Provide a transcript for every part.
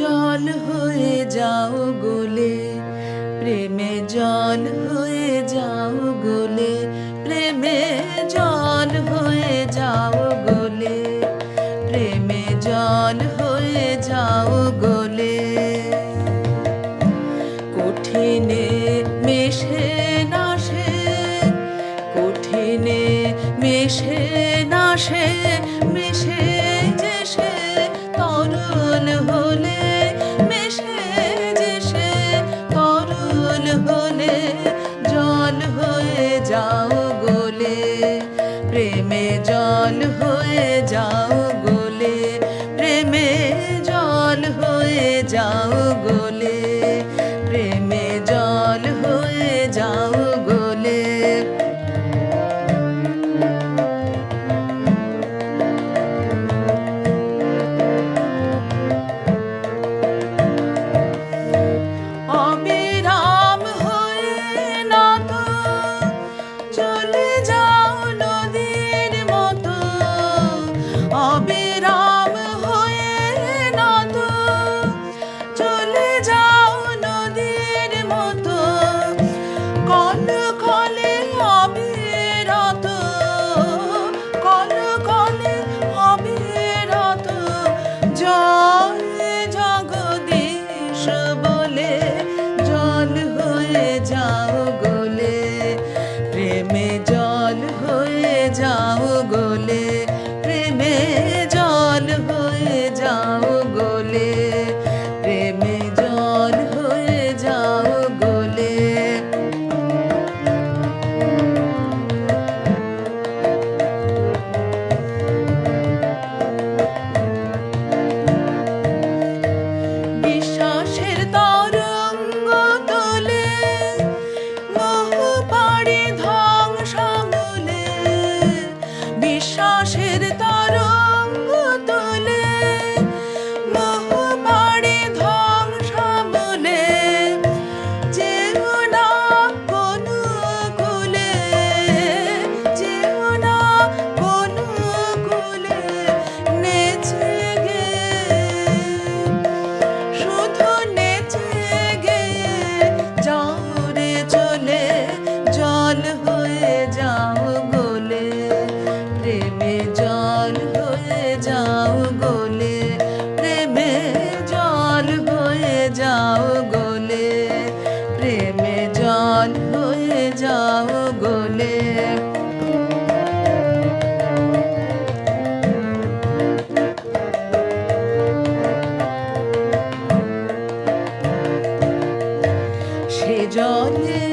জল হয়ে যাও গোলে, প্রেমে জল হয়ে যাও গোলে, প্রেমে জল হয়ে যাও গোলে, প্রেমে জল হয়ে যাও গোলে। কঠিনে মেশে নাশে, কঠিনে মেশে নাশে, মিশে প্রেমে জল হয়ে যাও গোলে প্রেমে জল হয়ে যাও গোলে। জল যাও গোলে, প্রেমে জল হয়ে যাও গোলে। সে জলে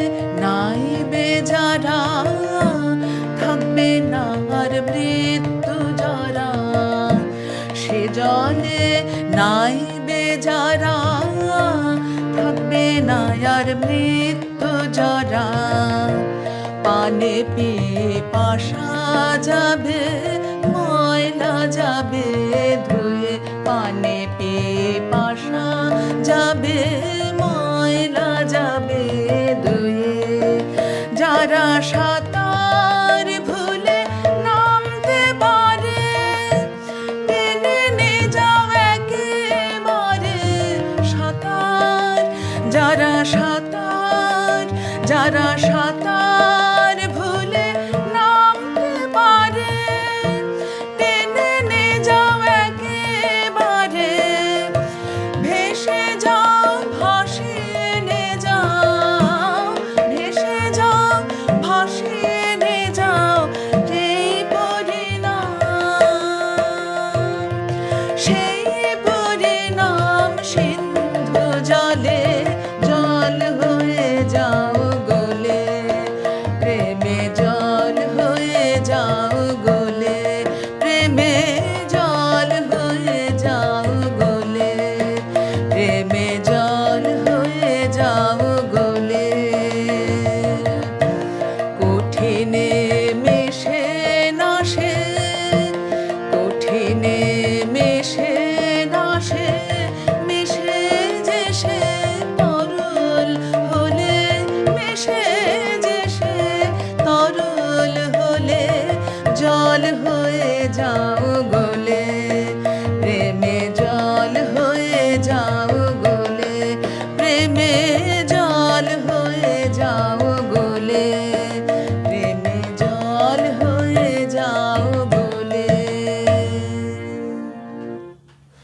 নাই বেজারা, থাকবে না আর মৃত্যু জরা সে জলে নাই আর মৃত্যু জরা। পানে পি পাশা যাবে, ময়লা যাবে, ধুয়ে পানে পি পাশা যাবে, ময়লা যাবে, ধুয়ে যারা সাঁতার যারা সাঁতার যারা जान हो जाओ